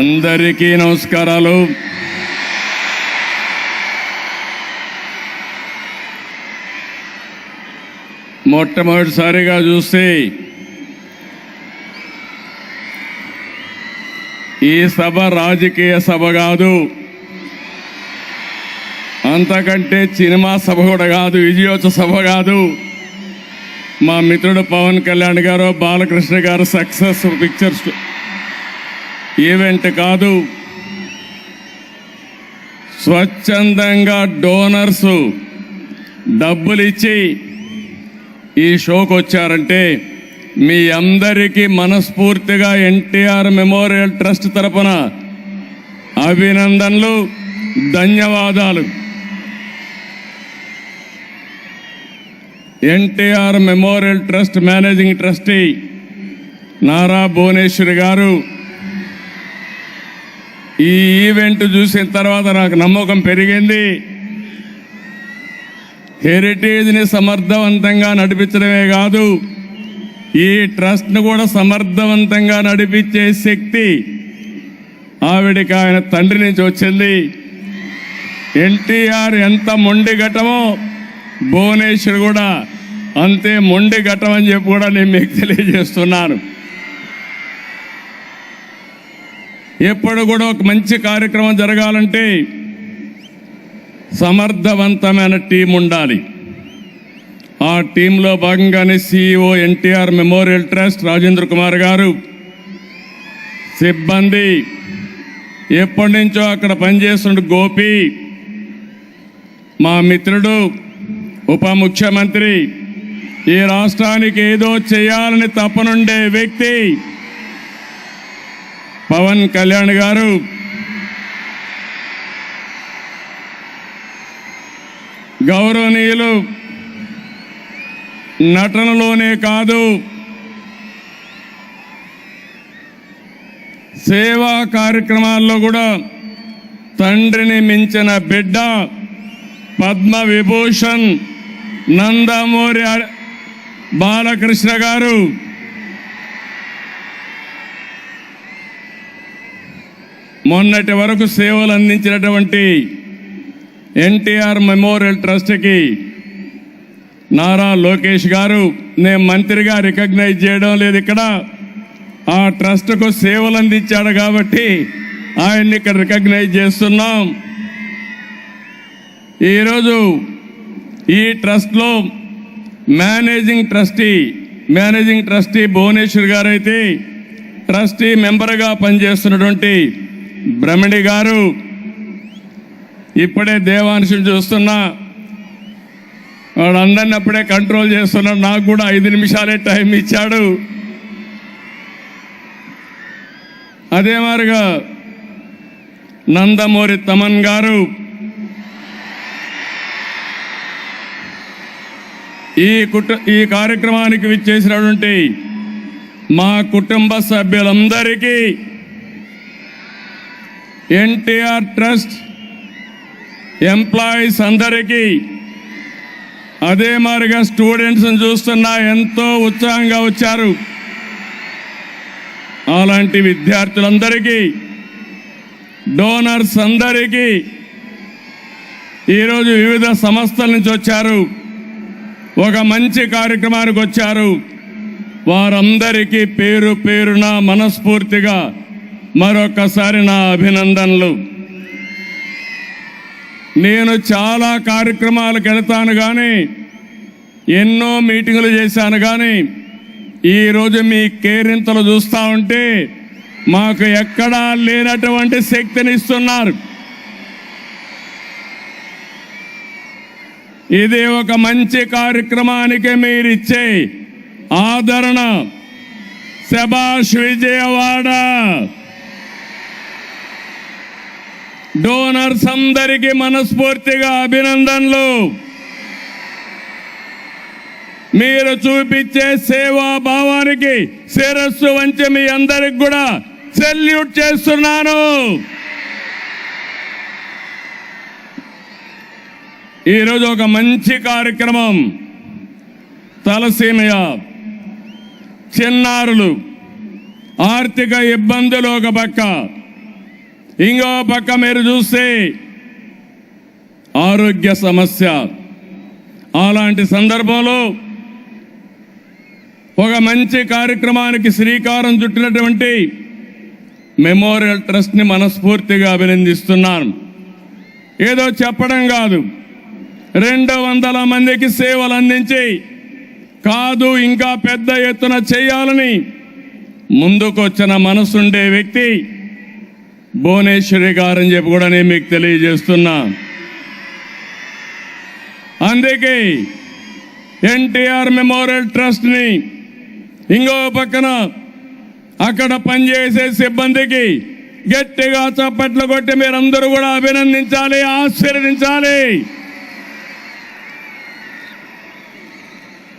అందరికీ నమస్కారాలు. మొట్టమొదటిసారిగా చూస్తే ఈ సభ రాజకీయ సభ కాదు. అంతకంటే సినిమా సభ కూడా కాదు విజయోత్సవ సభ కాదు. మా మిత్రుడు పవన్ కళ్యాణ్ గారు బాలకృష్ణ గారు సక్సెస్ పిక్చర్స్ ఈవెంట్ కాదు. స్వచ్ఛందంగా డోనర్స్ డబ్బులు ఇచ్చి ఈ షోకి వచ్చారంటే మీ అందరికీ మనస్ఫూర్తిగా ఎన్టీఆర్ మెమోరియల్ ట్రస్ట్ తరపున అభినందనలు ధన్యవాదాలు. NTR Memorial Trust managing trustee Nara Bhuvaneswari గారు ఈ ఈవెంట్ చూసిన తర్వాత నాకు నమ్మకం పెరిగింది. హెరిటేజ్ని సమర్థవంతంగా నడిపించడమే కాదు ఈ ట్రస్ట్ను కూడా సమర్థవంతంగా నడిపించే శక్తి ఆవిడికి ఆయన తండ్రి నుంచి వచ్చింది. ఎన్టీఆర్ ఎంత మొండి ఘటమో భువనేశ్వర్ కూడా అంతే మొండి ఘటం అని చెప్పి కూడా నేను మీకు తెలియజేస్తున్నాను. ఎప్పుడు కూడా ఒక మంచి కార్యక్రమం జరగాలంటే సమర్థవంతమైన టీం ఉండాలి. ఆ టీంలో భాగంగానే CEO NTR Memorial Trust Rajendra Kumar గారు సిబ్బంది ఎప్పటి నుంచో అక్కడ పనిచేస్తున్న గోపి మా మిత్రుడు ఉప ముఖ్యమంత్రి ఈ రాష్ట్రానికి ఏదో చేయాలని తపనుండే వ్యక్తి పవన్ కళ్యాణ్ గారు. గౌరవనీయులు నటనలోనే కాదు సేవా కార్యక్రమాల్లో కూడా తండ్రిని మించిన బిడ్డ పద్మ విభూషణ్ నందమూరి బాలకృష్ణ గారు. మొన్నటి వరకు సేవలు అందించినటువంటి ఎన్టీఆర్ మెమోరియల్ ట్రస్ట్కి నారా లోకేష్ గారు నేను మంత్రిగా రికగ్నైజ్ చేయడం లేదు ఇక్కడ. ఆ ట్రస్ట్కు సేవలు అందించాడు కాబట్టి ఆయన్ని ఇక్కడ రికగ్నైజ్ చేస్తున్నాం. ఈరోజు ఈ ట్రస్ట్లో managing trustee managing trustee Bhuvaneswar గారు అయితే ట్రస్టీ మెంబర్గా పనిచేస్తున్నటువంటి బ్రహ్మణి గారు ఇప్పుడే దేవాంశం చూస్తున్నా. వాడందరిని అప్పుడే కంట్రోల్ చేస్తున్నాడు నాకు కూడా ఐదు నిమిషాలే టైం ఇచ్చాడు. అదే మారుగా నందమూరి తమన్ గారు ఈ కుట ఈ కార్యక్రమానికి విచ్చేసినటువంటి మా కుటుంబ సభ్యులందరికీ ఎన్టీఆర్ ట్రస్ట్ ఎంప్లాయీస్ అందరికీ అదే మారిగా స్టూడెంట్స్ని చూస్తున్నా ఎంతో ఉత్సాహంగా వచ్చారు. అలాంటి విద్యార్థులందరికీ డోనర్స్ అందరికీ ఈరోజు వివిధ సంస్థల నుంచి వచ్చారు. ఒక మంచి కార్యక్రమానికి వచ్చారు. వారందరికీ పేరు పేరున మనస్ఫూర్తిగా మరొకసారి నా అభినందనలు. నేను చాలా కార్యక్రమాలకు వెళతాను కానీ ఎన్నో మీటింగులు చేశాను కానీ ఈరోజు మీ కేరింతలు చూస్తూ ఉంటే మాకు ఎక్కడా లేనటువంటి శక్తిని ఇస్తున్నారు. ఇది ఒక మంచి కార్యక్రమానికి మీరిచ్చే ఆదరణ. శబాష్ విజయవాడ! డోనర్స్ అందరికీ మనస్ఫూర్తిగా అభినందనలు. మీరు చూపించే సేవా భావానికి శిరస్సు వంచి మీ అందరికి కూడా సెల్యూట్ చేస్తున్నాను. ఈరోజు ఒక మంచి కార్యక్రమం. తలసీమయ చిన్నారులు ఆర్థిక ఇబ్బందులు ఒక పక్క. ఇంకో పక్క మీరు చూస్తే ఆరోగ్య సమస్య. అలాంటి సందర్భంలో ఒక మంచి కార్యక్రమానికి శ్రీకారం చుట్టినటువంటి మెమోరియల్ ట్రస్ట్ని మనస్ఫూర్తిగా అభినందిస్తున్నాను. ఏదో చెప్పడం కాదు. రెండు వందల మందికి సేవలు అందించి కాదు ఇంకా పెద్ద ఎత్తున చేయాలని ముందుకొచ్చిన మనసుండే వ్యక్తి భువనేశ్వరి గారని చెప్పి కూడా నేను మీకు తెలియజేస్తున్నా. అందుకే ఎన్టీఆర్ మెమోరియల్ ట్రస్ట్ని ఇంకో పక్కన అక్కడ పనిచేసే సిబ్బందికి గట్టిగా చప్పట్లు కొట్టి మీరందరూ కూడా అభినందించాలి ఆశీర్వదించాలి.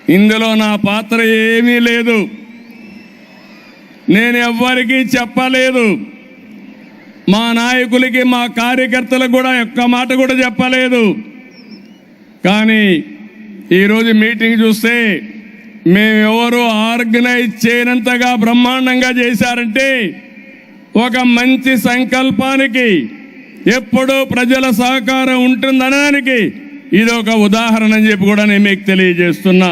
ఇందులో నా పాత్ర ఏమీ లేదు. నేను ఎవ్వరికీ చెప్పలేదు. మా నాయకులకి మా కార్యకర్తలకు కూడా ఒక్క మాట కూడా చెప్పలేదు. కానీ ఈరోజు మీటింగ్ చూస్తే మేమెవరు ఆర్గనైజ్ చేయనంతగా బ్రహ్మాండంగా చేశారంటే ఒక మంచి సంకల్పానికి ఎప్పుడూ ప్రజల సహకారం ఉంటుందనడానికి ఇది ఒక ఉదాహరణ అని చెప్పి కూడా నేను మీకు తెలియజేస్తున్నా.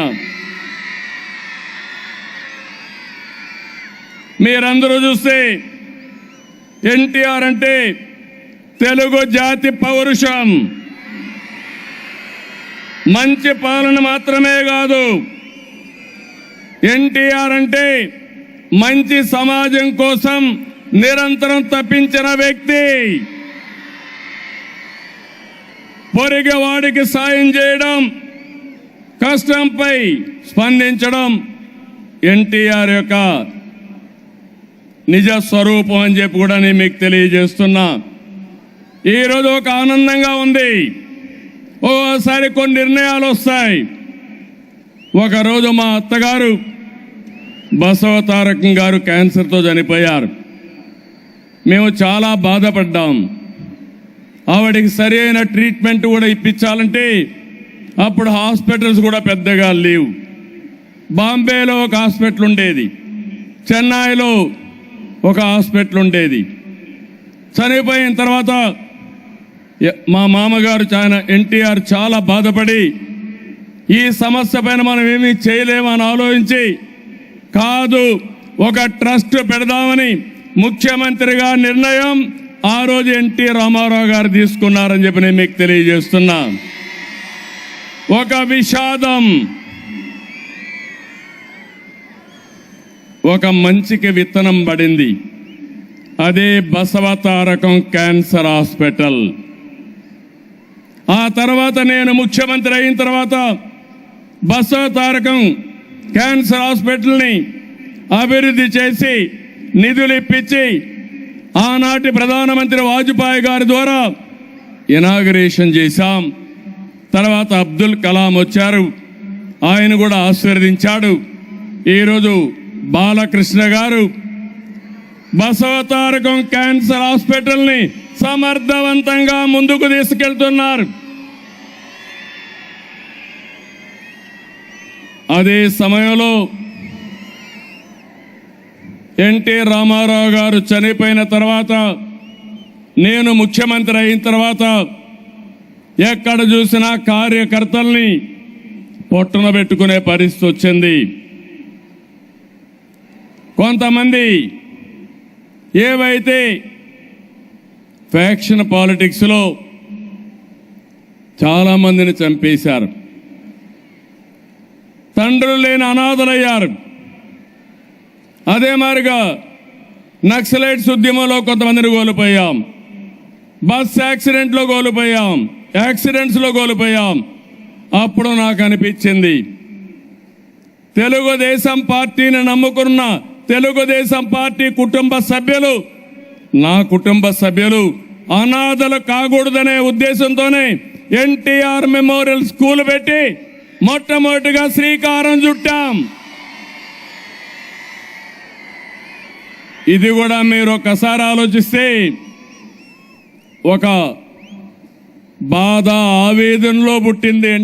మీరందరూ చూస్తే ఎన్టీఆర్ అంటే తెలుగు జాతి పౌరుషం. మంచి పాలన మాత్రమే కాదు ఎన్టీఆర్ అంటే మంచి సమాజం కోసం నిరంతరం తప్పించిన వ్యక్తి. పొరిగవాడికి సాయం చేయడం కష్టంపై స్పందించడం ఎన్టీఆర్ యొక్క నిజ స్వరూపం అని చెప్పి కూడా నేను మీకు తెలియజేస్తున్నా. ఈరోజు ఒక ఆనందంగా ఉంది. ఓసారి కొన్ని నిర్ణయాలు వస్తాయి. ఒకరోజు మా అత్తగారు బసవతారకం గారు క్యాన్సర్తో చనిపోయారు. మేము చాలా బాధపడ్డాం. ఆవిడకి సరి అయిన ట్రీట్మెంట్ కూడా ఇప్పించాలంటే అప్పుడు హాస్పిటల్స్ కూడా పెద్దగా లేవు. బాంబేలో ఒక హాస్పిటల్ ఉండేది. చెన్నైలో ఒక హాస్పిటల్ ఉండేది. చనిపోయిన తర్వాత మా మామగారు చాలా ఎన్టీఆర్ చాలా బాధపడి ఈ సమస్య పైన మనం ఏమీ చేయలేమని ఆలోచించి కాదు ఒక ట్రస్ట్ పెడదామని ముఖ్యమంత్రిగా నిర్ణయం ఆ రోజు ఎన్టీ రామారావు గారు తీసుకున్నారని చెప్పి నేను మీకు తెలియజేస్తున్నా. ఒక విషాదం. ఒక మంచికి విత్తనం పడింది. అదే బసవతారకం క్యాన్సర్ హాస్పిటల్. ఆ తర్వాత నేను ముఖ్యమంత్రి అయిన తర్వాత బసవతారకం క్యాన్సర్ హాస్పిటల్ని అభివృద్ధి చేసి నిధులు ఇప్పించి ఆనాటి ప్రధానమంత్రి వాజ్పేయి గారి ద్వారా ఇనాగరేషన్ చేశాం. తర్వాత అబ్దుల్ కలాం వచ్చారు. ఆయన కూడా ఆశీర్వదించాడు. ఈరోజు బాలకృష్ణ గారు బసవతారకం క్యాన్సర్ హాస్పిటల్ని సమర్థవంతంగా ముందుకు తీసుకెళ్తున్నారు. అదే సమయంలో ఎన్టీ రామారావు గారు చనిపోయిన తర్వాత నేను ముఖ్యమంత్రి అయిన తర్వాత ఎక్కడ చూసినా కార్యకర్తల్ని పొట్టున పెట్టుకునే పరిస్థితి వచ్చింది. కొంతమంది ఏవైతే ఫ్యాక్షన్ పాలిటిక్స్లో చాలా మందిని చంపేశారు తండ్రులు లేని అనాథలయ్యారు. అదే మారిగా నక్సలైట్స్ ఉద్యమంలో కొంతమందిని కోల్పోయాం. బస్ యాక్సిడెంట్లో కోల్పోయాం. యాక్సిడెంట్స్లో కోల్పోయాం. అప్పుడు నాకు అనిపించింది తెలుగుదేశం పార్టీని నమ్ముకున్న తెలుగుదేశం పార్టీ కుటుంబ సభ్యులు నా కుటుంబ సభ్యులు అనాథలు కాకూడదనే ఉద్దేశంతోనే ఎన్టీఆర్ మెమోరియల్ స్కూల్ పెట్టి మొట్టమొదటిగా శ్రీకారం చుట్టాం. ఇది కూడా మీరు ఒకసారి ఆలోచిస్తే ఒక బాధ ఆవేదనలో పుట్టింది